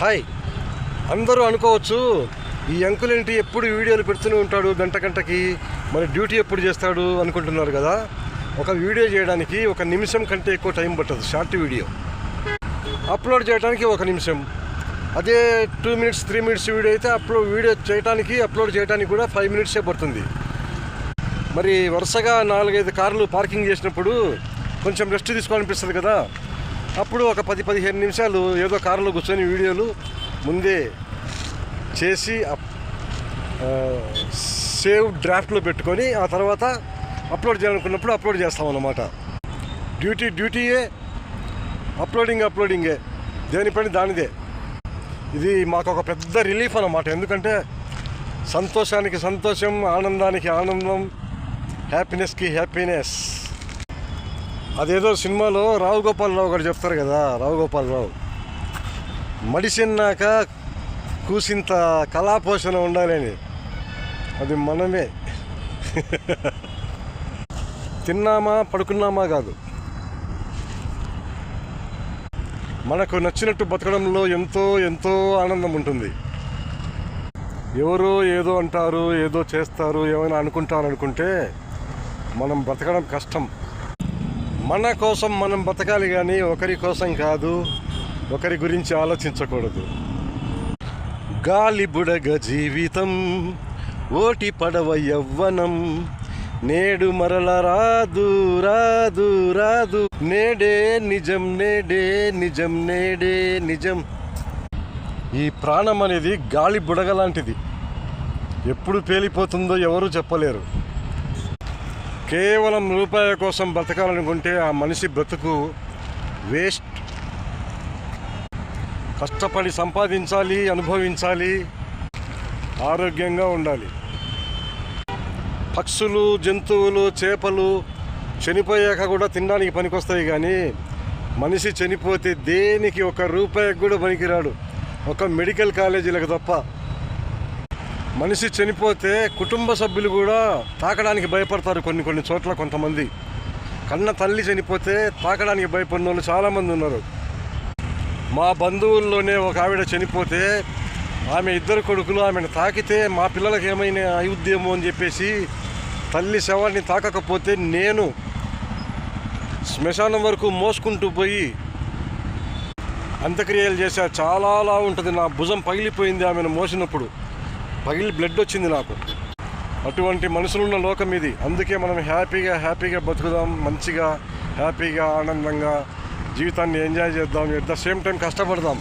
Hi. అందరూ అనుకోవచ్చు ఈ అంకుల్ ఏంటి ఎప్పుడు వీడియోలు పెడుతూనే ఉంటాడు గంట గంటకి మరి డ్యూటీ ఎప్పుడు చేస్తాడు అనుకుంటున్నారు కదా? ఒక వీడియో చేయడానికి ఒక నిమిషం కంటే ఎక్కువ టైం పట్టదు షార్ట్ వీడియో. అప్లోడ్ చేయడానికి ఒక నిమిషం. అదే two minutes three minutes video అయితే అప్లోడ్ వీడియో చేయడానికి అప్లోడ్ చేయడానికి కూడా ఫైవ్ మినిట్సే పడుతుంది. మరి వరుసగా నాలుగైదు కార్లు పార్కింగ్ చేసినప్పుడు కొంచెం రెస్ట్ తీసుకోవాలనిపిస్తుంది కదా? అప్పుడు ఒక పది పదిహేను నిమిషాలు ఏదో కారులో కూర్చొని వీడియోలు ముందే చేసి అప్- సేవ్ డ్రాఫ్ట్లో పెట్టుకొని ఆ తర్వాత అప్లోడ్ చేయాలనుకున్నప్పుడు అప్లోడ్ చేస్తామన్నమాట. డ్యూటీ డ్యూటీయే అప్లోడింగ్ అప్లోడింగే. దేని పని దానిదే. ఇది మాకు ఒక పెద్ద రిలీఫ్ అన్నమాట. ఎందుకంటే సంతోషానికి సంతోషం ఆనందానికి ఆనందం హ్యాపీనెస్కి హ్యాపీనెస్. అదేదో సినిమాలో రావు గోపాలరావు గారు చెప్తారు కదా రావు గోపాలరావు మడిసిన్నాక కూసింత కళాపోషణ ఉండాలని. అది మనమే. తిన్నామా పడుకున్నామా కాదు. మనకు నచ్చినట్టు బతకడంలో ఎంతో ఎంతో ఆనందం ఉంటుంది. ఎవరో ఏదో అంటారు ఏదో చేస్తారు ఏమైనా అనుకుంటారు అనుకుంటే మనం బతకడం కష్టం. మన కోసం మనం బతకాలి కానీ ఒకరి కోసం కాదు ఒకరి గురించి ఆలోచించకూడదు. గాలి బుడగ జీవితం ఓటి పడవ యవ్వనం నేడు మరల రాదు రాదు రాదు. నేడే నిజం నేడే నిజం నేడే నిజం. ఈ ప్రాణం అనేది గాలి బుడగ లాంటిది. ఎప్పుడు పేలిపోతుందో ఎవరూ చెప్పలేరు. కేవలం రూపాయి కోసం బ్రతకాలనుకుంటే ఆ మనిషి బ్రతుకు వేస్ట్. కష్టపడి సంపాదించాలి అనుభవించాలి ఆరోగ్యంగా ఉండాలి. పక్షులు జంతువులు చేపలు చనిపోయాక కూడా తినడానికి పనికొస్తాయి కానీ మనిషి చనిపోతే దేనికి ఒక రూపాయికి కూడా పనికిరాడు? ఒక మెడికల్ కాలేజీలకు తప్ప. మనిషి చనిపోతే కుటుంబ సభ్యులు కూడా తాకడానికి భయపడతారు కొన్ని కొన్ని చోట్ల కొంతమంది. కన్న తల్లి చనిపోతే తాకడానికి భయపడిన వాళ్ళు చాలామంది ఉన్నారు. మా బంధువుల్లోనే ఒక ఆవిడ చనిపోతే ఆమె ఇద్దరు కొడుకులు ఆమెను తాకితే మా పిల్లలకి ఏమైనా అయుద్దేమో అని చెప్పేసి తల్లి శవాన్ని తాకకపోతే నేను శ్మశానం వరకు మోసుకుంటూ పోయి అంత్యక్రియలు చేశా. చాలా ఉంటుంది. నా భుజం పగిలిపోయింది ఆమెను మోసినప్పుడు. పగిలి బ్లడ్ వచ్చింది నాకు. అటువంటి మనుషులున్న లోకం ఇది. అందుకే మనం హ్యాపీగా హ్యాపీగా బతుకుదాం మంచిగా హ్యాపీగా ఆనందంగా జీవితాన్ని ఎంజాయ్ చేద్దాం ఎట్ ద సేమ్ టైం కష్టపడదాం.